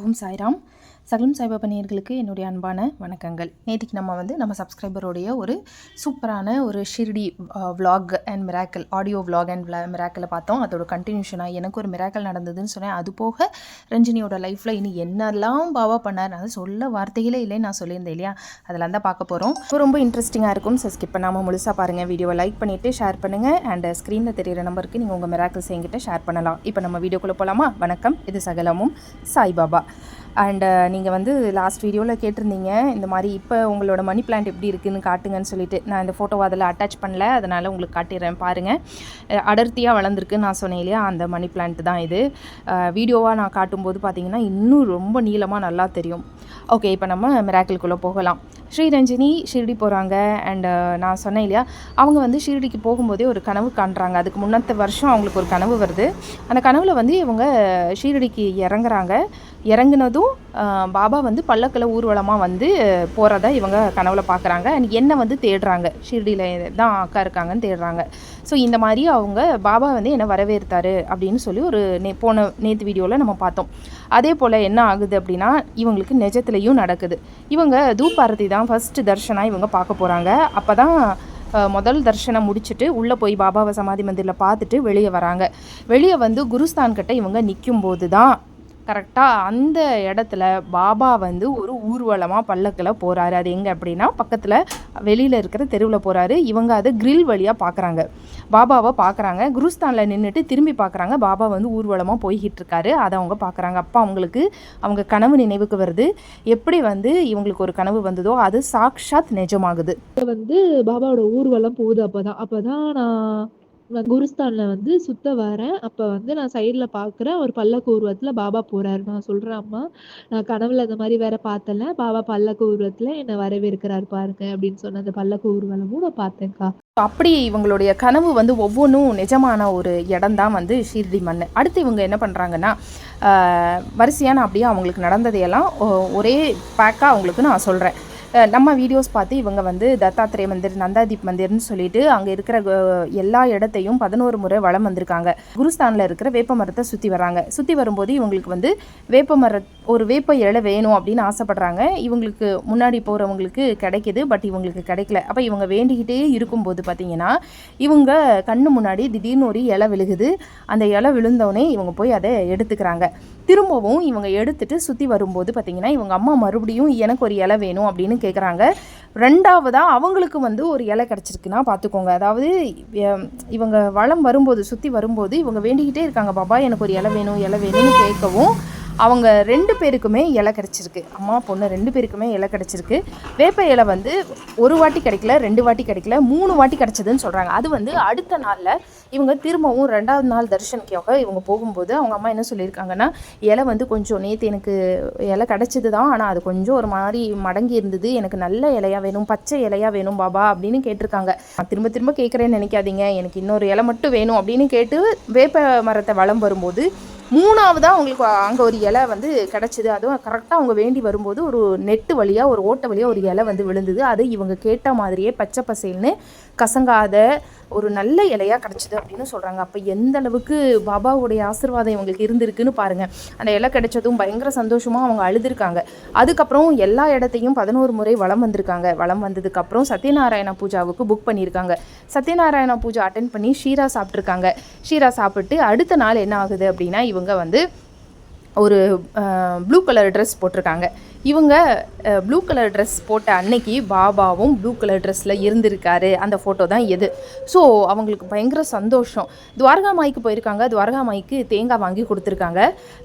ஓம் சாய்ராம். சகலம் சாய்பாபா நேயர்களுக்கு என்னுடைய அன்பான வணக்கங்கள். நேற்றுக்கு நம்ம வந்து நம்ம சப்ஸ்கிரைபருடைய ஒரு சூப்பரான ஒரு Shirdi vlog and miracle audio vlog and மிராக்கலை பார்த்தோம். அதோட கண்டினியூஷனாக எனக்கு ஒரு மிராக்கல் நடந்ததுன்னு சொன்னேன். அது போக ரஞ்சினியோட லைஃப்பில் இனி என்னெல்லாம் பாவா பண்ணார்? நான் சொல்ல வார்த்தைகளே இல்லைன்னு நான் சொல்லியிருந்தேன் இல்லையா? அதெல்லாம் தான் பார்க்க போகிறோம் ரொம்ப இன்ட்ரெஸ்டிங்காக இருக்கும். ஸோ ஸ்கிப் பண்ணாமல் முழுசாக பாருங்கள் வீடியோவை லைக் பண்ணிவிட்டு ஷேர் பண்ணுங்கள் அண்ட் ஸ்க்ரீனில் தெரியிற நம்பருக்கு நீங்கள் உங்கள் மிராக்கல்ஸ் என்கிட்ட ஷேர் பண்ணலாம். இப்போ நம்ம வீடியோக்குள்ளே போகலாமா வணக்கம். இது சகலமும் சாய்பாபா. அண்ட் uh, நீங்கள் வந்து லாஸ்ட் வீடியோவில் கேட்டிருந்தீங்க இந்த மாதிரி இப்போ உங்களோட மணி பிளான்ட் எப்படி இருக்குதுன்னு காட்டுங்கன்னு சொல்லிட்டு நான் இந்த ஃபோட்டோவை அதில் அட்டாச் பண்ணல அதனால் உங்களுக்கு காட்டிடுறேன் பாருங்கள் அடர்த்தியாக வளர்ந்துருக்குன்னு நான் சொன்னேன் இல்லையா அந்த மணி பிளான்ட் தான் இது. வீடியோவாக நான் காட்டும்போது பார்த்தீங்கன்னா இன்னும் ரொம்ப நீளமாக நல்லா தெரியும். ஓகே இப்போ நம்ம மிராக்கிள்குள்ளே போகலாம். ஸ்ரீரஞ்சினி ஷிரடி போகிறாங்க அண்ட் நான் சொன்னேன் இல்லையா அவங்க வந்து ஷிரடிக்கு போகும்போதே ஒரு கனவு காண்றாங்க. அதுக்கு முன்னத்த வருஷம் அவங்களுக்கு ஒரு கனவு வருது. அந்த கனவில் வந்து இவங்க ஷீரடிக்கு இறங்குறாங்க. இறங்குனதும் பாபா வந்து பல்லக்கில் ஊர்வலமாக வந்து போகிறத இவங்க கனவுல பார்க்குறாங்க அண்ட் என்ன வந்து தேடுறாங்க? ஷிரடியில் தான் அக்கா இருக்காங்கன்னு தேடுறாங்க. ஸோ இந்த மாதிரி அவங்க பாபா வந்து என்னை வரவேற்றாரு அப்படின்னு சொல்லி ஒரு நே போன நேற்று வீடியோவில் நம்ம பார்த்தோம். அதே போல் என்ன ஆகுது அப்படின்னா இவங்களுக்கு நிஜத்துலேயும் நடக்குது. இவங்க தூப்பாரதி தான் ஃபஸ்ட்டு தர்ஷனாக இவங்க பார்க்க போகிறாங்க அப்போ தான் முதல் தர்ஷனம் முடிச்சுட்டு உள்ளே போய் பாபாவை சமாதி மந்திரில் பார்த்துட்டு வெளியே வராங்க. வெளியே வந்து குருஸ்தான் கிட்ட இவங்க நிற்கும் போது தான் கரெக்டாக அந்த இடத்துல பாபா வந்து ஒரு ஊர்வலமாக பல்லக்கில் போகிறாரு அது எங்கே அப்படின்னா பக்கத்தில் வெளியில் இருக்கிற தெருவில் போகிறாரு இவங்க அதை கிரில் வழியாக பார்க்குறாங்க பாபாவை பார்க்குறாங்க குருஸ்தானில் நின்றுட்டு திரும்பி பார்க்குறாங்க பாபா வந்து ஊர்வலமாக போய்கிட்டு இருக்காரு. அதை அவங்க பார்க்குறாங்க அப்போ அவங்களுக்கு அவங்க கனவு நினைவுக்கு வருது. எப்படி வந்து இவங்களுக்கு ஒரு கனவு வந்ததோ அது சாக்ஷாத் நிஜமாகுது. வந்து பாபாவோட ஊர்வலம் போகுது அப்பதான். அப்போ தான் நான் குருஸ்தான்ல வந்து சுத்த வரேன். அப்ப வந்து நான் சைடுல பாக்குறேன். ஒரு பல்லக்கு உருவத்துல பாபா போறாரு. நான் சொல்றேன் அம்மா நான் கனவுல அந்த மாதிரி வேற பார்த்தல. பாபா பல்லக்கு உருவத்துல என்ன வரவேற்கிறாரு பாருங்க அப்படின்னு சொன்ன அந்த பல்லக்கு ஊர்வலமும் நான் பார்த்தேன்க்கா. அப்படி இவங்களுடைய கனவு வந்து ஒவ்வொன்றும் நிஜமான ஒரு இடம் தான் வந்து ஷீர்டி மண் அடுத்து இவங்க என்ன பண்ணுறாங்கன்னா வரிசையாக நான் அப்படியே அவங்களுக்கு நடந்ததையெல்லாம் ஒ- ஒரே பேக்காக அவங்களுக்கு நான் சொல்கிறேன் நம்ம வீடியோஸ் பார்த்து இவங்க வந்து தத்தாத்திரேய மந்திர் நந்தாதீப் மந்திர்னு சொல்லிட்டு அங்கே இருக்கிற எல்லா இடத்தையும் பதினோரு முறை வளம் வந்திருக்காங்க. குருஸ்தானில் இருக்கிற வேப்ப மரத்தை சுற்றி வராங்க சுற்றி வரும்போது இவங்களுக்கு வந்து வேப்ப மர ஒரு வேப்ப இலை வேணும் அப்படின்னு ஆசைப்படுறாங்க. இவங்களுக்கு முன்னாடி போகிறவங்களுக்கு கிடைக்குது பட் இவங்களுக்கு கிடைக்கல. அப்போ இவங்க வேண்டிக்கிட்டே இருக்கும்போது பார்த்தீங்கன்னா இவங்க கண்ணு முன்னாடி திடீர்னு ஒரு இலை விழுகுது. அந்த இலை விழுந்தோடனே இவங்க போய் அதை எடுத்துக்கிறாங்க. திரும்பவும் இவங்க எடுத்துகிட்டு சுற்றி வரும்போது பார்த்தீங்கன்னா இவங்க அம்மா மறுபடியும் எனக்கு ஒரு இலை வேணும் அப்படின்னு கேட்குறாங்க ரெண்டாவதாக அவங்களுக்கு வந்து ஒரு இலை கிடச்சிருக்குன்னா பார்த்துக்கோங்க அதாவது இவங்க வளம் வரும்போது சுற்றி வரும்போது இவங்க வேண்டிக்கிட்டே இருக்காங்க. பாபா எனக்கு ஒரு இலை வேணும் இலை வேணும்னு கேட்கவும் அவங்க ரெண்டு பேருக்குமே இலை கிடச்சிருக்கு. அம்மா பொண்ணு ரெண்டு பேருக்குமே இலை கிடச்சிருக்கு. வேப்ப இலை வந்து ஒரு வாட்டி கிடைக்கல ரெண்டு வாட்டி கிடைக்கல மூணு வாட்டி கிடச்சதுன்னு சொல்கிறாங்க அது வந்து அடுத்த நாளில் இவங்க திரும்பவும் ரெண்டாவது நாள் தரிசனக்காக இவங்க போகும்போது அவங்க அம்மா என்ன சொல்லியிருக்காங்கன்னா இலை வந்து கொஞ்சம் நேற்று எனக்கு இலை கிடச்சிது தான் ஆனால் அது கொஞ்சம் ஒரு மாதிரி மடங்கி இருந்தது. எனக்கு நல்ல இலையா வேணும் பச்சை இலையா வேணும் பாபா அப்படின்னு கேட்டிருக்காங்க. நான் திரும்ப திரும்ப கேட்குறேன்னு நினைக்காதீங்க. எனக்கு இன்னொரு இலை மட்டும் வேணும் அப்படின்னு கேட்டு வேப்ப மரத்தை வளம் வரும்போது மூணாவதாக அவங்களுக்கு அங்கே ஒரு இலை வந்து கிடச்சிது. அதுவும் கரெக்டாக அவங்க வேண்டி வரும்போது ஒரு நெட்டு வழியாக ஒரு ஓட்டை வழியாக ஒரு இலை வந்து விழுந்தது. அது இவங்க கேட்ட மாதிரியே பச்சை பசேல்னு கசங்காத ஒரு நல்ல இலையாக கிடச்சிது அப்படின்னு சொல்கிறாங்க அப்போ எந்த அளவுக்கு பாபாவுடைய ஆசீர்வாதம் இவங்களுக்கு இருந்திருக்குன்னு பாருங்கள் அந்த இலை கிடைச்சதும் பயங்கர சந்தோஷமாக அவங்க அழுதுருக்காங்க. அதுக்கப்புறம் எல்லா இடத்தையும் பதினோரு முறை வளம் வந்திருக்காங்க. வளம் வந்ததுக்கப்புறம் சத்யநாராயண பூஜாவுக்கு புக் பண்ணியிருக்காங்க சத்யநாராயண பூஜா அட்டன் பண்ணி ஷீரா சாப்பிட்ருக்காங்க ஷீரா சாப்பிட்டு அடுத்த நாள் என்ன ஆகுது அப்படின்னா இவங்க வந்து ஒரு ப்ளூ கலர் ட்ரெஸ் போட்டிருக்காங்க. இவங்க ப்ளூ கலர் ட்ரெஸ் போட்ட அன்னைக்கு பாபாவும் ப்ளூ கலர் ட்ரெஸ்ஸில் இருந்திருக்காரு. அந்த ஃபோட்டோ தான் எது. ஸோ அவங்களுக்கு பயங்கர சந்தோஷம். துவாரகா மாய்க்கு போயிருக்காங்க. துவாரகா மாய்க்கு தேங்காய் வாங்கி கொடுத்துருக்காங்க.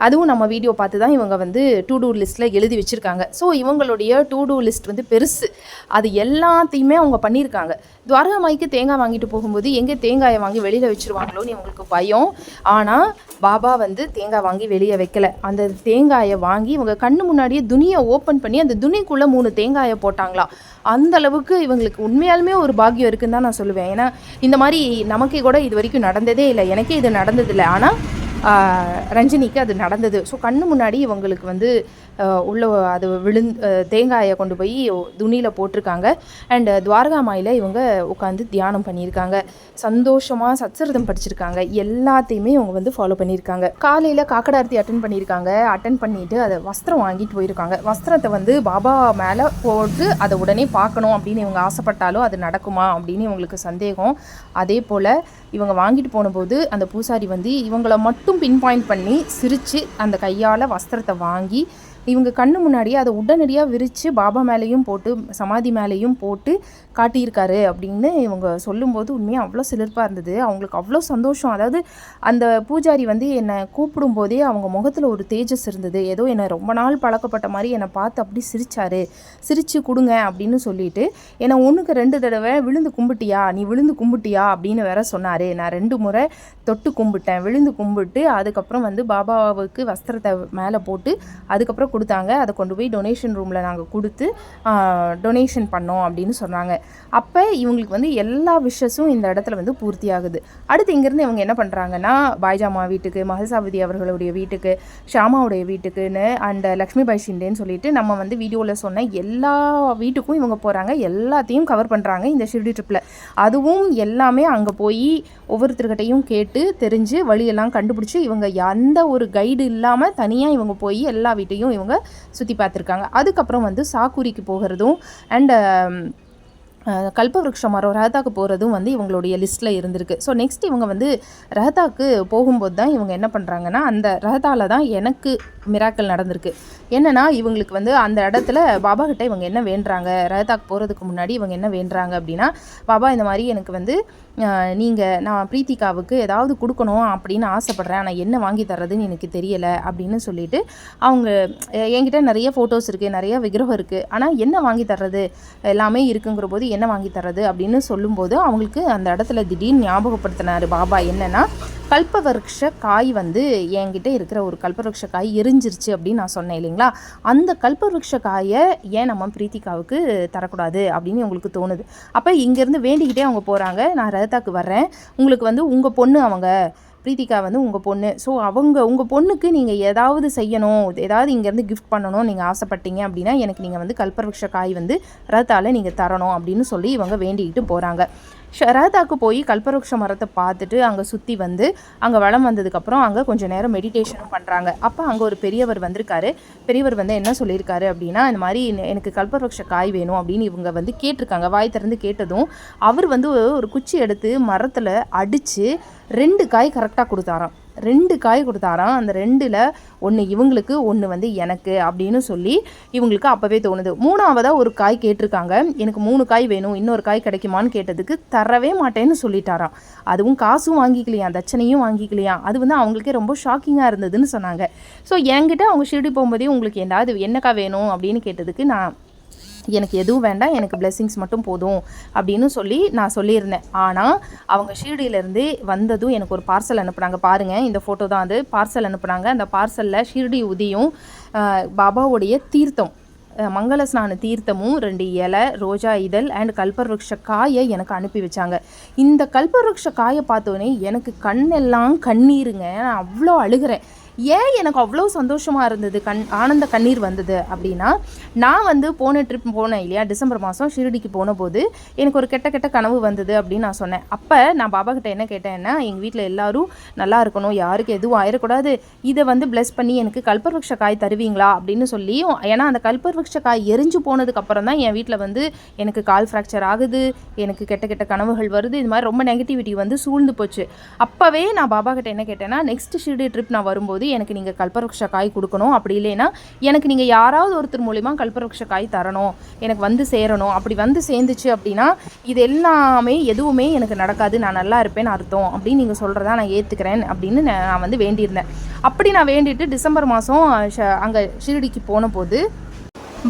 அதுவும் நம்ம வீடியோ பார்த்து தான் இவங்க வந்து டூ டூ லிஸ்ட்டில் எழுதி வச்சுருக்காங்க. ஸோ இவங்களுடைய டூ டூ லிஸ்ட் வந்து பெருசு. அது எல்லாத்தையுமே அவங்க பண்ணியிருக்காங்க. துவாரகா மாய்க்கு தேங்காய் வாங்கிட்டு போகும்போது எங்கே தேங்காயை வாங்கி வெளியில் வச்சுருவாங்களோன்னு இவங்களுக்கு பயம். ஆனால் பாபா வந்து தேங்காய் வாங்கி வெளியே வைக்கலை. அந்த தேங்காயை வாங்கி இவங்க கண்ணு முன்னாடியே துணியை ஓப்பன் பண்ணி அந்த துணிக்குள்ளே மூணு தேங்காயை போட்டாங்களாம் அந்த அளவுக்கு இவங்களுக்கு உண்மையாலுமே ஒரு பாக்கியம் இருக்குன்னு தான் நான் சொல்லுவேன். ஏன்னா இந்த மாதிரி நமக்கே கூட இது வரைக்கும் நடந்ததே இல்லை. எனக்கே இது நடந்ததில்லை. ஆனால் ரஞ்சினிக்கு அது நடந்தது. ஸோ கண்ணு முன்னாடி இவங்களுக்கு வந்து உள்ள அது விழுந் தேங்காயை கொண்டு போய் துணியில் போட்டிருக்காங்க. அண்ட் துவாரகா மாயில் இவங்க உட்காந்து தியானம் பண்ணியிருக்காங்க. சந்தோஷமாக சச்சரிதம் படிச்சிருக்காங்க. எல்லாத்தையுமே இவங்க வந்து ஃபாலோ பண்ணியிருக்காங்க. காலையில் காக்கடார்த்தி அட்டன் பண்ணியிருக்காங்க. அட்டன் பண்ணிட்டு அதை வஸ்திரம் வாங்கிட்டு போயிருக்காங்க. வஸ்திரத்தை வந்து பாபா மேலே போட்டு அதை உடனே பார்க்கணும் அப்படின்னு இவங்க ஆசைப்பட்டாலும் அது நடக்குமா அப்படின்னு இவங்களுக்கு சந்தேகம். அதே போல் இவங்க வாங்கிட்டு போனபோது அந்த பூசாரி வந்து இவங்களை மட்டும் பின் பாயிண்ட் பண்ணி சிரித்து அந்த கையால் வஸ்திரத்தை வாங்கி இவங்க கண்ணு முன்னாடியே அதை உடனடியாக விரித்து பாபா மேலேயும் போட்டு சமாதி மேலேயும் போட்டு காட்டியிருக்காரு அப்படின்னு இவங்க சொல்லும்போது உண்மையாக அவ்வளோ சிலிர்ப்பாக இருந்தது. அவங்களுக்கு அவ்வளோ சந்தோஷம். அதாவது அந்த பூஜாரி வந்து என்னை கூப்பிடும்போதே அவங்க முகத்தில் ஒரு தேஜஸ் இருந்தது. ஏதோ என்னை ரொம்ப நாள் பழக்கப்பட்ட மாதிரி என்னை பார்த்து அப்படி சிரிச்சாரு. சிரித்து கொடுங்க அப்படின்னு சொல்லிட்டு என்னை ஒன்றுக்கு ரெண்டு தடவை விழுந்து கும்பிட்டியா? நீ விழுந்து கும்பிட்டியா? அப்படின்னு வேற சொன்னார். நான் ரெண்டு முறை தொட்டு கும்பிட்டேன். விழுந்து கும்பிட்டு அதுக்கப்புறம் வந்து பாபாவுக்கு வஸ்திரத்தை மேலே போட்டு அதுக்கப்புறம் கொடுத்தாங்க. அதை கொண்டு போய் டொனேஷன் ரூமில் நாங்கள் கொடுத்து டொனேஷன் பண்ணோம் அப்படின்னு சொன்னாங்க. அப்போ இவங்களுக்கு வந்து எல்லா விஷஸும் இந்த இடத்துல வந்து பூர்த்தி ஆகுது அடுத்து இங்கேருந்து இவங்க என்ன பண்ணுறாங்கன்னா பாய்ஜாமா வீட்டுக்கு மகசாபதி அவர்களுடைய வீட்டுக்கு ஷாமாவுடைய வீட்டுக்குன்னு அண்ட் லக்ஷ்மிபாய் ஷிண்டேன்னு சொல்லிட்டு நம்ம வந்து வீடியோவில் சொன்ன எல்லா வீட்டுக்கும் இவங்க போகிறாங்க எல்லாத்தையும் கவர் பண்ணுறாங்க இந்த ஷிர்டி ட்ரிப்பில் அதுவும் எல்லாமே அங்கே போய் ஒவ்வொருத்தர்கிட்டையும் கேட்டு தெரிஞ்சு வழியெல்லாம் கண்டுபிடிச்சி இவங்க எந்த ஒரு கைடு இல்லாமல் தனியாக இவங்க போய் எல்லா வீட்டையும் இவங்க சுற்றி பார்த்துருக்காங்க. அதுக்கப்புறம் வந்து சாக்குரிக்கு போகிறதும் அண்டு கல்பவருஷ மரம் ரஹதாக்கு போகிறதும் வந்து இவங்களுடைய லிஸ்ட்டில் இருந்திருக்கு. ஸோ நெக்ஸ்ட் இவங்க வந்து ரஹதாக்கு போகும்போது தான் இவங்க என்ன பண்ணுறாங்கன்னா அந்த ரஹதாவில் தான் எனக்கு மிராக்கள் நடந்திருக்கு. என்னென்னா இவங்களுக்கு வந்து அந்த இடத்துல பாபா கிட்ட இவங்க என்ன வேண்டுறாங்க ரஹதாக்கு போகிறதுக்கு முன்னாடி இவங்க என்ன வேண்டுறாங்க அப்படின்னா பாபா இந்த மாதிரி எனக்கு வந்து நீங்கள் நான் பிரீத்திகாவுக்கு ஏதாவது கொடுக்கணும் அப்படின்னு ஆசைப்பட்றேன். ஆனால் என்ன வாங்கி தர்றதுன்னு எனக்கு தெரியலை அப்படின்னு சொல்லிட்டு அவங்க என்கிட்ட நிறைய ஃபோட்டோஸ் இருக்குது நிறைய விக்கிரகம் இருக்குது ஆனால் என்ன வாங்கி தர்றது? எல்லாமே இருக்குங்கிற போது என்ன வாங்கி தர்றது? அப்படின்னு சொல்லும்போது அவங்களுக்கு அந்த இடத்துல திடீர்னு ஞாபகப்படுத்தினார் பாபா. என்னென்னா கல்பவருஷ காய் வந்து என்கிட்ட இருக்கிற ஒரு கல்பவருஷ காய் எரிஞ்சிருச்சு அப்படின்னு நான் சொன்னேன் இல்லைங்களா? அந்த கல்பவருஷ காயை ஏன் நம்ம பிரீத்திகாவுக்கு தரக்கூடாது அப்படின்னு உங்களுக்கு தோணுது. அப்போ இங்கேருந்து வேண்டிக்கிட்டே அவங்க போகிறாங்க நான் ரதத்தாக்கு வர்றேன். உங்களுக்கு வந்து உங்கள் பொண்ணு அவங்க பிரீத்திகா வந்து உங்கள் பொண்ணு. ஸோ அவங்க உங்கள் பொண்ணுக்கு நீங்கள் ஏதாவது செய்யணும் ஏதாவது இங்கேருந்து கிஃப்ட் பண்ணணும் நீங்கள் ஆசைப்பட்டீங்க அப்படின்னா எனக்கு நீங்கள் வந்து கல்பவருஷ காய் வந்து ரத்தால் நீங்கள் தரணும் அப்படின்னு சொல்லி இவங்க வேண்டிக்கிட்டு போகிறாங்க ரதாக்கு போய் கல்பவருஷ மரத்தை பார்த்துட்டு அங்கே சுற்றி வந்து அங்கே வளம் வந்ததுக்கப்புறம் அங்கே கொஞ்சம் நேரம் மெடிடேஷனும் பண்ணுறாங்க அப்போ அங்கே ஒரு பெரியவர் வந்திருக்காரு. பெரியவர் வந்து என்ன சொல்லியிருக்காரு அப்படின்னா இந்த மாதிரி எனக்கு கல்பவருஷ காய் வேணும் அப்படின்னு இவங்க வந்து கேட்டிருக்காங்க. வாய் திறந்து கேட்டதும் அவர் வந்து ஒரு குச்சி எடுத்து மரத்தில் அடித்து ரெண்டு காய் கரெக்டாக கொடுத்தாராம். ரெண்டு காய் கொடுத்தாராம். அந்த ரெண்டில் ஒன்று இவங்களுக்கு ஒன்று வந்து எனக்கு அப்படின்னு சொல்லி இவங்களுக்கு அப்போவே தோணுது. மூணாவதாக ஒரு காய் கேட்டிருக்காங்க. எனக்கு மூணு காய் வேணும் இன்னொரு காய் கிடைக்குமான்னு கேட்டதுக்கு தரவே மாட்டேன்னு சொல்லிட்டாராம். அதுவும் காசும் வாங்கிக்கலையாம் தச்சனையும் வாங்கிக்கலையாம். அது வந்து அவங்களுக்கே ரொம்ப ஷாக்கிங்காக இருந்ததுன்னு சொன்னாங்க. ஸோ என்கிட்ட அவங்க ஷிரடி போகும்போதே உங்களுக்கு ஏதாவது என்னக்கா வேணும் அப்படின்னு கேட்டதுக்கு நான் எனக்கு எதுவும் வேண்டாம் எனக்கு பிளெஸ்ஸிங்ஸ் மட்டும் போதும் அப்படின்னு சொல்லி நான் சொல்லியிருந்தேன். ஆனால் அவங்க ஷீர்டியிலேருந்து வந்ததும் எனக்கு ஒரு பார்சல் அனுப்புனாங்க. பாருங்கள் இந்த ஃபோட்டோ தான் அது. பார்சல் அனுப்புனாங்க. அந்த பார்சலில் ஷீர்டி உதியும் பாபாவுடைய தீர்த்தம். மங்கள ஸ்நான தீர்த்தமும் ரெண்டு இலை ரோஜா இதழ் அண்ட் கல்பவருஷ காயை எனக்கு அனுப்பி வச்சாங்க. இந்த கல்பவருஷ காயை பார்த்தோன்னே எனக்கு கண்ணெல்லாம் கண்ணீருங்க. நான் அவ்வளோ அழுகிறேன். ஏன் எனக்கு அவ்வளோ சந்தோஷமாக இருந்தது? கண் ஆனந்த கண்ணீர் வந்தது அப்படின்னா நான் வந்து போன ட்ரிப் போனேன் இல்லையா? டிசம்பர் மாதம் ஷிரடிக்கு போன போது எனக்கு ஒரு கெட்ட கெட்ட கனவு வந்தது அப்படின்னு நான் சொன்னேன். அப்போ நான் பாபா கிட்ட என்ன கேட்டேன்னா எங்கள் வீட்டில் எல்லாரும் நல்லா இருக்கணும் யாருக்கு எதுவும் ஆயிடக்கூடாது இதை வந்து பிளஸ் பண்ணி எனக்கு கல்பவருஷ காய் தருவீங்களா? அப்படின்னு சொல்லி ஏன்னா அந்த கல்பவருஷ காய் எரிஞ்சு போனதுக்கப்புறம் தான் என் வீட்டில் வந்து எனக்கு கால் ஃப்ராக்சர் ஆகுது எனக்கு கெட்ட கெட்ட கனவுகள் வருது. இது மாதிரி ரொம்ப நெகட்டிவிட்டி வந்து சூழ்ந்து போச்சு. அப்போவே நான் பாபா கிட்ட என்ன கேட்டேன்னா நெக்ஸ்ட் ஷிரடி ட்ரிப் நான் வரும்போது எனக்கு நீங்கள் கல்பவருஷ காய் கொடுக்கணும். அப்படி இல்லைன்னா எனக்கு நீங்கள் யாராவது ஒருத்தர் மூலிமா கல்பவருஷ காய் தரணும். எனக்கு வந்து சேரணும். அப்படி வந்து சேர்ந்துச்சு அப்படின்னா இது எல்லாமே எதுவுமே எனக்கு நடக்காது. நான் நல்லா இருப்பேன்னு அர்த்தம். அப்படின்னு நீங்கள் சொல்கிறதா நான் ஏற்றுக்கிறேன் அப்படின்னு நான் நான் வந்து வேண்டியிருந்தேன். அப்படி நான் வேண்டிட்டு டிசம்பர் மாதம் அங்கே ஷிரடிக்கு போன போது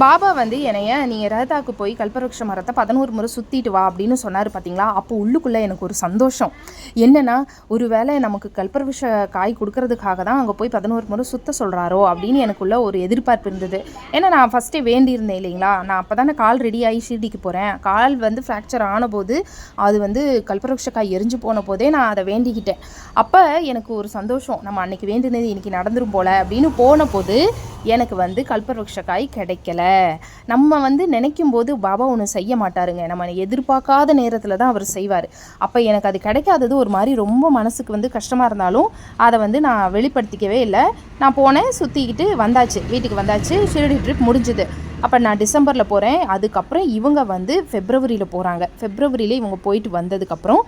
பாபா வந்து என்னைய நீங்கள் ரஹதாக்கு போய் கல்பவருஷ மரத்தை பதினோரு முறை சுற்றிட்டு வா அப்படின்னு சொன்னார் பார்த்தீங்களா அப்போ உள்ளுக்குள்ளே எனக்கு ஒரு சந்தோஷம். என்னென்னா ஒரு வேளை நமக்கு கல்பவருஷ காய் கொடுக்கறதுக்காக தான் அங்கே போய் பதினோரு முறை சுத்த சொல்கிறாரோ அப்படின்னு எனக்குள்ள ஒரு எதிர்பார்ப்பு இருந்தது. ஏன்னா நான் ஃபஸ்ட்டே வேண்டியிருந்தேன் இல்லைங்களா? நான் அப்போ தானே கால் ரெடி ஆகி ஷீர்டிக்கு போகிறேன் கால் வந்து ஃப்ராக்சர் ஆனபோது அது வந்து கல்பவருஷ காய் எரிஞ்சு போன போதே நான் அதை வேண்டிக்கிட்டேன். அப்போ எனக்கு ஒரு சந்தோஷம். நம்ம அன்னைக்கு வேண்டினது இன்னைக்கு நடந்துரும் போல அப்படின்னு போன போது எனக்கு வந்து கல்பவருஷ காய் கிடைக்கல. நம்ம வந்து நினைக்கும் போது பாபா ஒன்று செய்ய மாட்டாருங்க. நம்ம எதிர்பார்க்காத நேரத்தில் தான் அவர் செய்வார். அப்போ எனக்கு அது கிடைக்காதது ஒரு மாதிரி ரொம்ப மனசுக்கு வந்து கஷ்டமாக இருந்தாலும் அதை வந்து நான் வெளிப்படுத்திக்கவே இல்லை. நான் போனேன் சுற்றிக்கிட்டு வந்தாச்சு. வீட்டுக்கு வந்தாச்சு. ஷிரடி ட்ரிப் முடிஞ்சுது. அப்போ நான் டிசம்பரில் போகிறேன் அதுக்கப்புறம் இவங்க வந்து ஃபெப்ரவரியில் போகிறாங்க ஃபெப்ரவரியில் இவங்க போயிட்டு வந்ததுக்கப்புறம்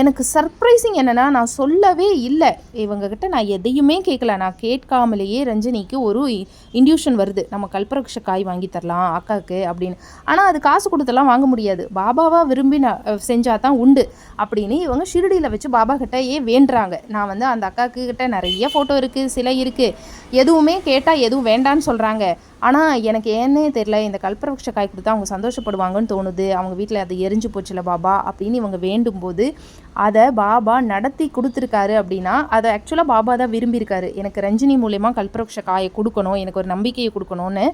எனக்கு சர்ப்ரைசிங் என்னென்னா நான் சொல்லவே இல்லை. இவங்கக்கிட்ட நான் எதையுமே கேட்கல நான் கேட்காமலேயே ரஞ்சினிக்கு ஒரு இன்டியூஷன் வருது. நம்ம கல்பரக்ஷ காய் வாங்கி தரலாம் அக்காவுக்கு அப்படின்னு. ஆனால் அது காசு கொடுத்தெல்லாம் வாங்க முடியாது. பாபாவாக விரும்பி நான் செஞ்சால் தான் உண்டு அப்படின்னு இவங்க ஷிரடியில் வச்சு பாபா கிட்ட ஏன் வேண்டுறாங்க. நான் வந்து அந்த அக்காவுக்கு கிட்ட நிறைய ஃபோட்டோ இருக்குது சிலை இருக்குது எதுவுமே கேட்டால் எதுவும் வேண்டான்னு சொல்கிறாங்க ஆனால் எனக்கு ஏன்னே தெரில இந்த கல்பவருஷ காய் கொடுத்தா அவங்க சந்தோஷப்படுவாங்கன்னு தோணுது. அவங்க வீட்டில் அது எரிஞ்சு போச்சுல பாபா அப்படின்னு இவங்க வேண்டும்போது அதை பாபா நடத்தி கொடுத்துருக்காரு அப்படின்னா அதை ஆக்சுவலாக பாபா தான் விரும்பியிருக்காரு. எனக்கு ரஞ்சினி மூலயமா கல்பவருஷ காயை கொடுக்கணும் எனக்கு ஒரு நம்பிக்கையை கொடுக்கணும்னு.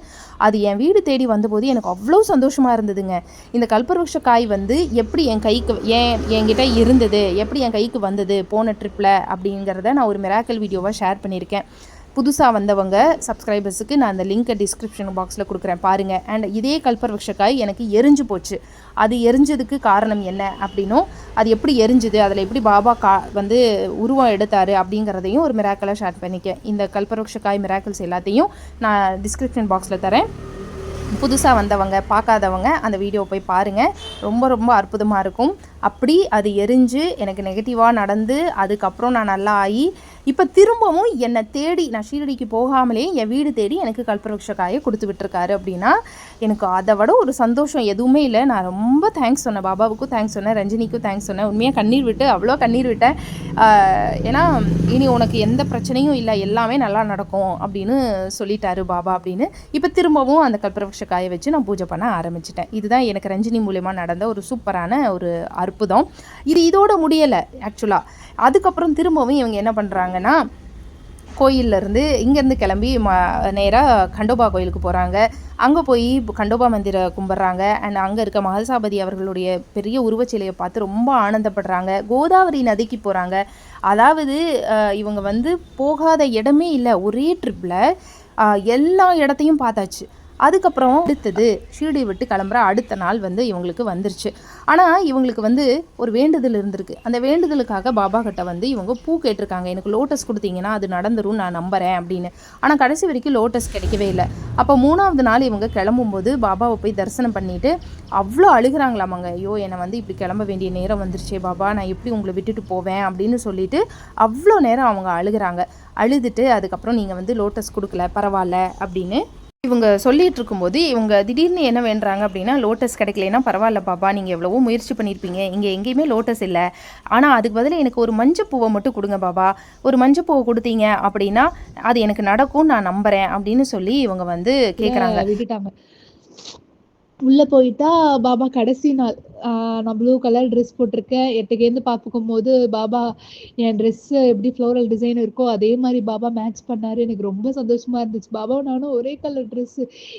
அது என் வீடு தேடி வந்தபோது எனக்கு அவ்வளோ சந்தோஷமாக இருந்ததுங்க. இந்த கல்பவருஷ காய் வந்து எப்படி என் கைக்கு ஏன் என்கிட்ட இருந்தது? எப்படி என் கைக்கு வந்தது? போன ட்ரிப்பில் அப்படிங்கிறத நான் ஒரு மிராக்கல் வீடியோவாக ஷேர் பண்ணியிருக்கேன். புதுசாக வந்தவங்க சப்ஸ்கிரைபர்ஸுக்கு நான் அந்த லிங்க்கை டிஸ்கிரிப்ஷன் பாக்ஸில் கொடுக்குறேன். பாருங்கள் அண்ட் இதே கல்பவருஷக்காய் எனக்கு எரிஞ்சு போச்சு. அது எரிஞ்சதுக்கு காரணம் என்ன அப்படின்னும் அது எப்படி எரிஞ்சுது அதில் எப்படி பாபா கா வந்து உருவம் எடுத்தார் அப்படிங்கிறதையும் ஒரு மிராக்கலாக ஷேர் பண்ணிக்கேன் இந்த கல்பவருஷக்காய் மிராக்கிள்ஸ் எல்லாத்தையும் நான் டிஸ்கிரிப்ஷன் பாக்ஸில் தரேன். புதுசாக வந்தவங்க பார்க்காதவங்க அந்த வீடியோ போய் பாருங்கள் ரொம்ப ரொம்ப அற்புதமாக இருக்கும். அப்படி அது எரிஞ்சு எனக்கு நெகட்டிவாக நடந்து அதுக்கப்புறம் நான் நல்லா ஆகி இப்போ திரும்பவும் என்னை தேடி நான் ஷீரடிக்கு போகாமலே என் வீடு தேடி எனக்கு கல்பவருஷ காயை கொடுத்து விட்டுருக்காரு அப்படின்னா எனக்கு அதை விட ஒரு சந்தோஷம் எதுவுமே இல்லை. நான் ரொம்ப தேங்க்ஸ் சொன்னேன். பாபாவுக்கும் தேங்க்ஸ் சொன்னேன். ரஞ்சினிக்கும் தேங்க்ஸ் சொன்னேன். உண்மையாக கண்ணீர் விட்டு அவ்வளோ கண்ணீர் விட்டேன். ஏன்னா இனி உனக்கு எந்த பிரச்சனையும் இல்லை. எல்லாமே நல்லா நடக்கும் அப்படின்னு சொல்லிட்டாரு பாபா அப்படின்னு. இப்போ திரும்பவும் அந்த கல்பவருஷ காயை வச்சு நான் பூஜை பண்ண ஆரம்பிச்சிட்டேன். இதுதான் எனக்கு ரஞ்சினி மூலயமா நடந்த ஒரு சூப்பரான ஒரு அற்புதம். இது இதோட முடியலை ஆக்சுவலாக அதுக்கப்புறம் திரும்பவும் இவங்க என்ன பண்ணுறாங்கன்னா கோயிலேருந்து இங்கேருந்து கிளம்பி ம நேராக கண்டோபா கோயிலுக்கு போகிறாங்க அங்கே போய் கண்டோபா மந்திர கும்பிட்றாங்க. அண்ட் அங்கே இருக்க மகசாபதி அவர்களுடைய பெரிய உருவச்சிலையை பார்த்து ரொம்ப ஆனந்தப்படுறாங்க. கோதாவரி நதிக்கு போகிறாங்க அதாவது இவங்க வந்து போகாத இடமே இல்லை. ஒரே ட்ரிப்பில் எல்லா இடத்தையும் பார்த்தாச்சு. அதுக்கப்புறம் அடுத்தது ஷீரடி விட்டு கிளம்புற அடுத்த நாள் வந்து இவங்களுக்கு வந்துருச்சு. ஆனால் இவங்களுக்கு வந்து ஒரு வேண்டுதல் இருந்திருக்கு. அந்த வேண்டுதலுக்காக பாபா கிட்ட வந்து இவங்க பூ கேட்டிருக்காங்க. எனக்கு லோட்டஸ் கொடுத்தீங்கன்னா அது நடந்துரும் நான் நம்புறேன் அப்படின்னு. ஆனால் கடைசி வரைக்கும் லோட்டஸ் கிடைக்கவே இல்லை. அப்போ மூணாவது நாள் இவங்க கிளம்பும்போது பாபாவை போய் தரிசனம் பண்ணிட்டு அவ்வளோ அழுகுறாங்களாமாங்க. ஐயோ என்னை வந்து இப்படி கிளம்ப வேண்டிய நேரம் வந்துருச்சே பாபா. நான் எப்படி உங்களை விட்டுட்டு போவேன் அப்படின்னு சொல்லிட்டு அவ்வளோ நேரம் அவங்க அழுகுறாங்க. அழுதுட்டு அதுக்கப்புறம் நீங்கள் வந்து லோட்டஸ் கொடுக்கல பரவாயில்ல அப்படின்னு இவங்க சொல்லிட்டு இருக்கும்போது இவங்க திடீர்னு என்ன வேண்டுறாங்க அப்படின்னா லோட்டஸ் கிடைக்கலனா பரவாயில்ல பாப்பா நீங்கள் எவ்வளவோ முயற்சி பண்ணியிருப்பீங்க. இங்கே எங்கேயுமே லோட்டஸ் இல்லை. ஆனால் அதுக்கு பதிலா எனக்கு ஒரு மஞ்சப்பூவை மட்டும் கொடுங்க பாபா ஒரு மஞ்சப்பூவை கொடுத்தீங்க அப்படின்னா அது எனக்கு நடக்கும் நான் நம்புறேன் அப்படின்னு சொல்லி இவங்க வந்து கேட்குறாங்க உள்ள போயிட்டா பாபா கடைசி நாள் நான் ப்ளூ கலர் ட்ரெஸ் போட்டிருக்கேன். எட்டுக்கேந்து பார்க்கும் போது பாபா என் ட்ரெஸ் எப்படி ஃப்ளோரல் டிசைன் இருக்கோ அதே மாதிரி பாபா மேட்ச் பண்ணாரு. எனக்கு ரொம்ப சந்தோஷமா இருந்துச்சு. பாபாவும் நானும் ஒரே கலர் ட்ரெஸ்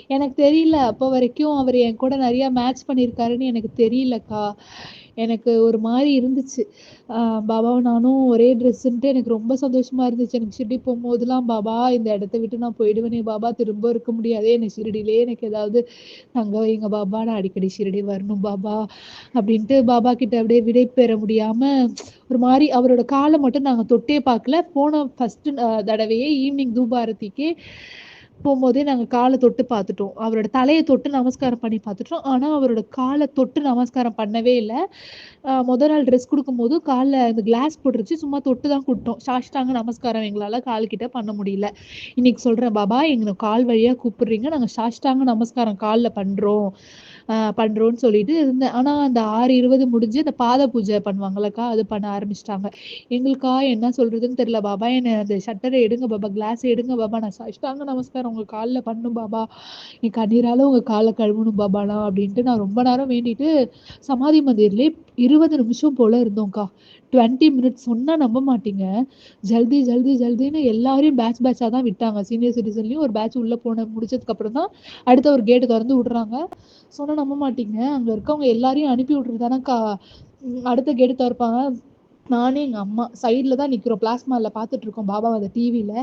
எனக்கு தெரியல அப்போ வரைக்கும் அவர் என் கூட நிறைய மேட்ச் பண்ணியிருக்காருன்னு எனக்கு தெரியலக்கா. எனக்கு ஒரு மாதிரி இருந்துச்சு. பாபாவும் நானும் ஒரே ட்ரெஸ்ஸுன்ட்டு எனக்கு ரொம்ப சந்தோஷமா இருந்துச்சு. எனக்கு ஷிரடி போகும்போதுலாம் பாபா இந்த இடத்த விட்டு நான் போயிடுவேனே பாபா திரும்ப இருக்க முடியாதே எனக்கு ஷிரடியிலே எனக்கு ஏதாவது தங்க வைங்க பாபா நான் அடிக்கடி ஷிரடி வரணும் பாபா அப்படின்ட்டு பாபா கிட்ட அப்படியே விடை பெற முடியாம ஒரு மாதிரி அவரோட காலை மட்டும் நாங்கள் தொட்டே பார்க்கல. போன ஃபர்ஸ்ட் தடவையே ஈவினிங் தூபாரத்திக்கே போகும்போதே நாங்கள் காலை தொட்டு பார்த்துட்டோம். அவரோட தலையை தொட்டு நமஸ்காரம் பண்ணி பார்த்துட்டோம். ஆனால் அவரோட காலை தொட்டு நமஸ்காரம் பண்ணவே இல்லை. முத நாள் ட்ரெஸ் கொடுக்கும்போது காலில் இந்த கிளாஸ் போட்டுருச்சு. சும்மா தொட்டு தான் கொடுத்தோம். சாஷ்டாங்க நமஸ்காரம் எங்களால் கால்கிட்ட பண்ண முடியல. இன்னைக்கு சொல்கிறேன் பாபா எங்களை கால் வழியாக கூப்பிடுறீங்க. நாங்கள் சாஷ்டாங்க நமஸ்காரம் காலில் பண்ணுறோம் பண்றோம்னு சொல்லிட்டு இருந்தேன். ஆனா அந்த ஆறு இருபது முடிஞ்சு அந்த பாத பூஜை பண்ணுவாங்களக்கா அது பண்ண ஆரம்பிச்சிட்டாங்க. எங்களுக்கா என்ன சொல்றதுன்னு தெரியல பாபா என்ன அந்த ஷட்டரை எடுங்க பாபா கிளாஸ் எடுங்க பாபா நான் சாஷ்டாங்க நமஸ்காரம். உங்க காலில் பண்ணும் பாபா. என் கண்ணீரால உங்க காலை கழுவணும் பாபானா அப்படின்ட்டு நான் ரொம்ப நேரம் வேண்டிட்டு சமாதி மந்திரிலே இருபது நிமிஷம் போல இருந்தோம்க்கா. டுவெண்ட்டி மினிட்ஸ் சொன்னால் நம்ப மாட்டீங்க. ஜல்தி ஜல்தி ஜல்தின்னு எல்லாரையும் பேட்ச் பேட்சாக தான் விட்டாங்க. சீனியர் சிட்டிசன்லேயும் ஒரு பேட்ச் உள்ளே போன முடிச்சதுக்கப்புறம் தான் அடுத்த ஒரு கேட்டு திறந்து விடுறாங்க. சொன்னால் நம்ப மாட்டீங்க. அங்கே இருக்கவங்க எல்லாரையும் அனுப்பி விட்றது தானேக்கா அடுத்த கேட்டு திறப்பாங்க. நானே எங்கள் அம்மா சைடில் தான் நிற்கிறோம் பிளாஸ்மாவில் பார்த்துட்ருக்கோம் பாபா அந்த டிவியில்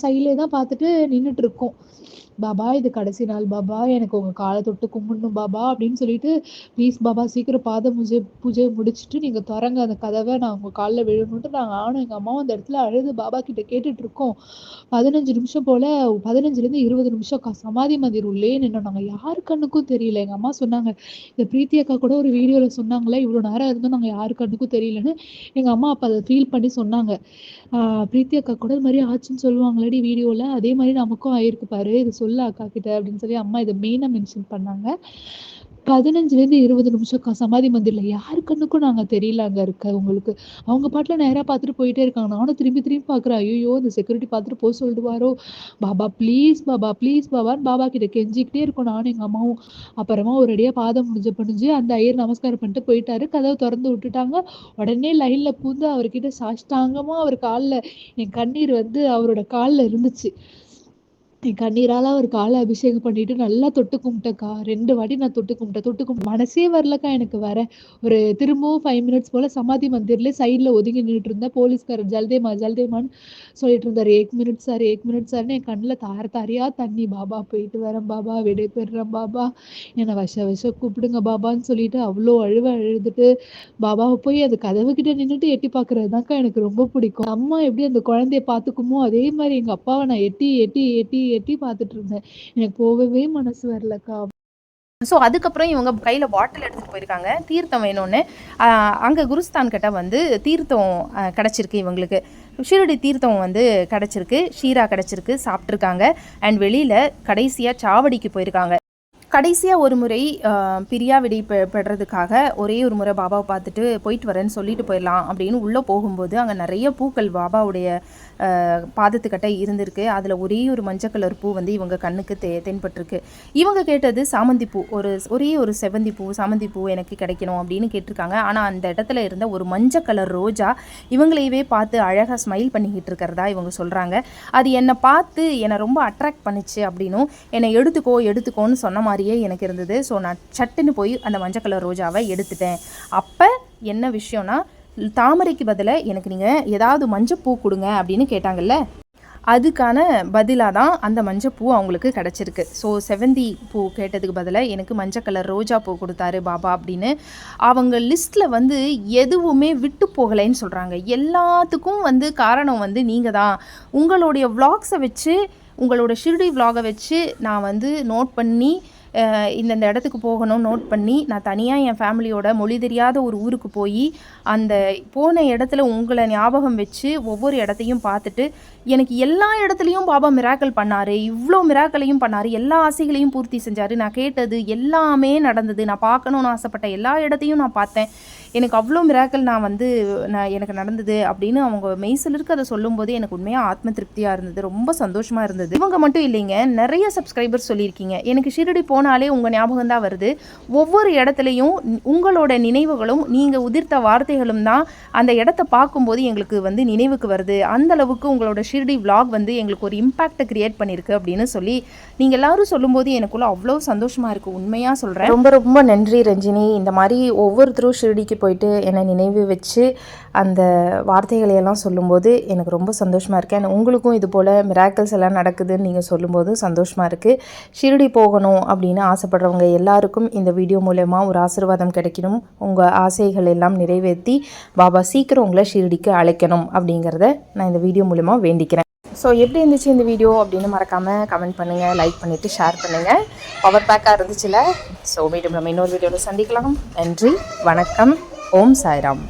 சைட்லேயே தான் பார்த்துட்டு நின்றுட்டு இருக்கோம். பாபா இது கடைசி நாள் பாபா எனக்கு உங்க காலை தொட்டு கும்பிடணும் பாபா அப்படின்னு சொல்லிட்டு ப்ளீஸ் பாபா சீக்கிரம் பாத பூஜை பூஜையை முடிச்சுட்டு நீங்க திறங்க அந்த கதவை நான் உங்க காலில் விழணுன்ட்டு நாங்கள் ஆனும். எங்க அம்மாவும் அந்த இடத்துல அழுது பாபா கிட்ட கேட்டுட்டு இருக்கோம். பதினஞ்சு நிமிஷம் போல பதினஞ்சுல இருந்து இருபது நிமிஷம் சமாதி மந்திர் உள்ளே நின்னோம். நாங்க யாரு கண்ணுக்கும் தெரியல. எங்க அம்மா சொன்னாங்க இந்த பிரீத்தி அக்கா கூட ஒரு வீடியோல சொன்னாங்களே இவ்வளவு நேரம் இருந்தோம் நாங்க யாரு கண்ணுக்கும் தெரியலன்னு. எங்க அம்மா அப்ப அதை ஃபீல் பண்ணி சொன்னாங்க. ஆஹ் பிரீத்தி அக்கா கூட இது மாதிரி ஆச்சுன்னு சொல்லுவாங்களேடி வீடியோல அதே மாதிரி நமக்கும் ஆயிருக்கு பாரு இது சொல்லு அக்கா கிட்ட அப்படின்னு சொல்லி அம்மா இதை மெயினா மென்ஷன் பண்ணாங்க. பதினஞ்சுல இருந்து இருபது நிமிஷம் சமாதி மந்திரில யாரு கண்ணுக்கும் நாங்க தெரியல அங்க இருக்க உங்களுக்கு. அவங்க பாட்டுல நேரா பார்த்துட்டு போயிட்டே இருக்காங்க. நானும் திரும்பி திரும்பி பாக்குறேன் ஐயோ இந்த செக்யூரிட்டி பார்த்துட்டு போக சொல்லிடுவாரோ பாபா ப்ளீஸ் பாபா ப்ளீஸ் பாபான்னு பாபா கிட்ட கெஞ்சிக்கிட்டே இருக்கோம். நானும் எங்க அம்மாவும். அப்புறமா ஒரு அடியா பாதம் முடிஞ்ச பண்ணிஞ்சு அந்த ஐயர் நமஸ்காரம் பண்ணிட்டு போயிட்டாரு. கதவை திறந்து விட்டுட்டாங்க. உடனே லைன்ல பூந்து அவர்கிட்ட சாஷ்டாங்கமா அவர் கால்ல என் கண்ணீர் வந்து அவரோட கால்ல இருந்துச்சு. என் கண்ணீரால அவர் காலை அபிஷேகம் பண்ணிட்டு நல்லா தொட்டு கும்பிட்டக்கா. ரெண்டு வாட்டி நான் தொட்டு கும்பிட்டேன். தொட்டு கும்பிட்டு மனசே வரலக்கா எனக்கு வர ஒரு திரும்பவும் ஃபைவ் மினிட்ஸ் போல சமாதி மந்திர்ல சைட்ல ஒதுங்கி நின்றுட்டு இருந்தேன். போலீஸ்காரர் ஜல்தேமா ஜல்தேமான்னு சொல்லிட்டு இருந்தாரு. ஏக் மினிட் சார் ஏக் மினிட் சார்னு என் கண்ணுல தார தாரியா தண்ணி பாபா போயிட்டு வரேன் பாபா. விடை பெறுறேன் பாபா. என்னை வச வச கூப்பிடுங்க பாபான்னு சொல்லிட்டு அவ்வளோ அழுவ அழுதுட்டு பாபாவை போய் அது கதவு கிட்ட நின்றுட்டு எட்டி பாக்குறதுதான்க்கா எனக்கு ரொம்ப பிடிக்கும். அம்மா எப்படி அந்த குழந்தைய பாத்துக்குமோ அதே மாதிரி எங்க அப்பாவை நான் எட்டி எட்டி எட்டி எட்டி பார்த்துட்டு இருந்தேன். எனக்கு போகவே மனசு வரலக்கா. ஸோ அதுக்கப்புறம் இவங்க கையில் பாட்டில் எடுத்துகிட்டு போயிருக்காங்க. தீர்த்தம் வேணும்னு. அங்கே குருஸ்தான் கிட்ட வந்து தீர்த்தம் கிடச்சிருக்கு இவங்களுக்கு. ஷீரடி தீர்த்தம் வந்து கிடச்சிருக்கு. ஷீரா கிடச்சிருக்கு. சாப்பிட்ருக்காங்க அண்ட் வெளியில் கடைசியாக சாவடிக்கு போயிருக்காங்க. கடைசியாக ஒரு முறை பிரியா விடை பெறதுக்காக ஒரே ஒரு முறை பாபாவை பார்த்துட்டு போயிட்டு வரேன்னு சொல்லிட்டு போயிடலாம் அப்படின்னு உள்ளே போகும்போது அங்கே நிறைய பூக்கள் பாபாவுடைய பாதத்துக்கிட்ட இருந்திருக்கு. அதில் ஒரே ஒரு மஞ்சள் கலர் பூ வந்து இவங்க கண்ணுக்கு தெ தென்பட்டிருக்கு. இவங்க கேட்டது சாமந்தி பூ ஒரு ஒரே ஒரு செவந்தி பூ சாமந்தி பூ எனக்கு கிடைக்கணும் அப்படின்னு கேட்டிருக்காங்க. ஆனால் அந்த இடத்துல இருந்த ஒரு மஞ்சள் கலர் ரோஜா இவங்களையவே பார்த்து அழகாக ஸ்மைல் பண்ணிக்கிட்டு இருக்கிறதா இவங்க சொல்கிறாங்க அது என்னை பார்த்து என்னை ரொம்ப அட்ராக்ட் பண்ணுச்சு அப்படின்னும் என்னை எடுத்துக்கோ எடுத்துக்கோன்னு சொன்ன மாதிரி மாதிரியே எனக்கு இருந்தது. ஸோ நான் சட்டுன்னு போய் அந்த மஞ்சள் கலர் ரோஜாவை எடுத்துட்டேன். அப்போ என்ன விஷயம்னா தாமரைக்கு பதிலாக எனக்கு நீங்கள் ஏதாவது மஞ்சள் பூ கொடுங்க அப்படின்னு கேட்டாங்கல்ல? அதுக்கான பதிலாக தான் அந்த மஞ்சள் பூ அவங்களுக்கு கிடச்சிருக்கு. ஸோ செவந்தி பூ கேட்டதுக்கு பதிலாக எனக்கு மஞ்சள் கலர் ரோஜா பூ கொடுத்தாரு பாபா அப்படின்னு. அவங்க லிஸ்ட்டில் வந்து எதுவுமே விட்டு போகலைன்னு சொல்கிறாங்க எல்லாத்துக்கும் வந்து காரணம் வந்து நீங்கள் தான். உங்களுடைய விளாக்ஸை வச்சு உங்களோட ஷிர்டி vlog-அ வச்சு நான் வந்து நோட் பண்ணி இந்தந்த இடத்துக்கு போகணும் நோட் பண்ணி நான் தனியாக என் ஃபேமிலியோட மொழி தெரியாத ஒரு ஊருக்கு போய் அந்த போன இடத்துல உங்களை ஞாபகம் வச்சு ஒவ்வொரு இடத்தையும் பார்த்துட்டு எனக்கு எல்லா இடத்துலையும் பாபா மிராக்கல் பண்ணார் இவ்வளோ மிராக்களையும் பண்ணார் எல்லா ஆசைகளையும் பூர்த்தி செஞ்சார். நான் கேட்டது எல்லாமே நடந்தது. நான் பார்க்கணுன்னு ஆசைப்பட்ட எல்லா இடத்தையும் நான் பார்த்தேன். எனக்கு அவ்வளோ மிராக்கள் நான் வந்து நான் எனக்கு நடந்தது அப்படின்னு அவங்க மெய்சிலிருக்கு அதை சொல்லும்போது எனக்கு உண்மையாக ஆத்ம திருப்தியாக இருந்தது. ரொம்ப சந்தோஷமாக இருந்தது. இவங்க மட்டும் இல்லைங்க நிறைய சப்ஸ்கிரைபர்ஸ் சொல்லியிருக்கீங்க. எனக்கு ஷிரடி போனாலே உங்கள் ஞாபகம் தான் வருது. ஒவ்வொரு இடத்துலையும் உங்களோட நினைவுகளும் நீங்கள் உதிர்த்த வார்த்தைகளும் தான் அந்த இடத்த பார்க்கும்போது எங்களுக்கு வந்து நினைவுக்கு வருது. அந்த அளவுக்கு உங்களோட ஷிரடி vlog வந்து எங்களுக்கு ஒரு இம்பாக்டை கிரியேட் பண்ணியிருக்கு அப்படின்னு சொல்லி நீங்கள் எல்லாரும் சொல்லும்போது எனக்குள்ள அவ்வளோ சந்தோஷமாக இருக்குது உண்மையாக சொல்கிறேன் ரொம்ப ரொம்ப நன்றி ரஞ்சினி. இந்த மாதிரி ஒவ்வொருத்தரும் ஷிரடிக்கு போயிட்டு என்னை நினைவு வச்சு அந்த வார்த்தைகளை எல்லாம் சொல்லும்போது எனக்கு ரொம்ப சந்தோஷமாக இருக்குது அண்ட் உங்களுக்கும் இது போல் மிராக்கிள்ஸ் எல்லாம் நடக்குதுன்னு நீங்கள் சொல்லும்போது சந்தோஷமாக இருக்குது ஷிரடி போகணும் அப்படின்னு ஆசைப்படுறவங்க எல்லாருக்கும் இந்த வீடியோ மூலயமா ஒரு ஆசீர்வாதம் கிடைக்கணும். உங்கள் ஆசைகள் எல்லாம் நிறைவேற்றி பாபா சீக்கிரம் உங்களை ஷிரடிக்கு அழைக்கணும் அப்படிங்கிறத நான் இந்த வீடியோ மூலயமா வேண்டிக்கிறேன். ஸோ எப்படி இருந்துச்சு இந்த வீடியோ அப்படின்னு மறக்காமல் கமெண்ட் பண்ணுங்கள் லைக் பண்ணிவிட்டு ஷேர் பண்ணுங்கள் பவர் பேக்காக இருந்துச்சுல? ஸோ மீண்டும் நம்ம இன்னொரு வீடியோவில் சந்திக்கலாம். நன்றி வணக்கம். ஓம் சாய்ராம்.